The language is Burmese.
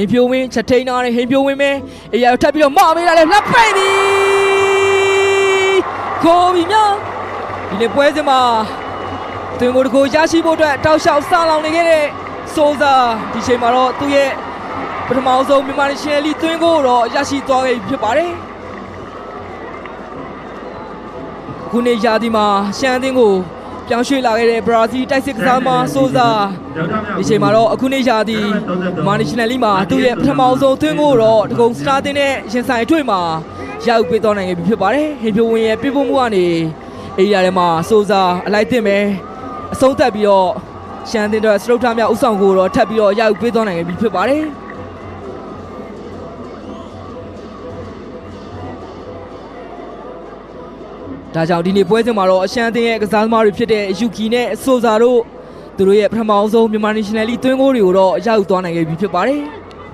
ဟင်ဖြိုးဝင်းချက်ထိန်နာနဲ့ဟင်ဖြိုးဝင်းပဲအေးရထပ်ပြီးတော့မမေးလာလဲလှပ်ပိတ်သည်ကိုဘီမြောင်ဒီနေ့ပွဲစဉ်မှာတွင်ကိုတကိုရရှိဖို့အတွက်တောက်လျှောက်စလောင်နေခဲ့တဲ့စိုးစာဒီချိန်မှာတော့သူ့ရဲ့ပထမဆုံးမြန်မာရှင်လီတွင်ကိုတော့ရရှိသွားခဲ့ပြီဖြစ်ပါတယ်ခုနေ့ရာသီမှာရှမ်းအသင်းကို ပြောင်းရွှေ့လာခဲ့တဲ့ဘရာဇီးတိုက်စစ်ကစားမစိုးစာဒီချိန်မှာတော့အခုနေ့ရာသီမာနီရှင်နယ်လီမှာသူ့ရဲ့ပထမဆုံးသွင်းကိုတော့တကုံစတာတင်တဲ့ရင်ဆိုင်အတွေ့မှာရောက်ပေးသွားနိုင်ခဲ့ပြီဖြစ်ပါတယ်ဟင်ဖြိုဝင်ရဲ့ပြဖို့မှုကနေအေရီယာထဲမှာစိုးစားအလိုက်တင်ပဲအဆုံးသက်ပြီးတော့ရှမ်းတင်တော့စတုထမြောက်ဥဆောင်ကိုတော့ထပ်ပြီးတော့ရောက်ပေးသွားနိုင်ခဲ့ပြီဖြစ်ပါတယ် ဒါကြောင့်ဒီနေ့ပွဲစဉ်မှာတော့အရှမ်းအသင်းရဲ့ကစားသမားတွေဖြစ်တဲ့ယူကီနဲ့အဆိုဇာတို့သူတို့ရဲ့ပထမအောင်ဆုံးမြန်မာ National League သွင်းကိုတွေကိုတော့ရောက်သွားနိုင်ခဲ့ပြီဖြစ်ပါတယ်။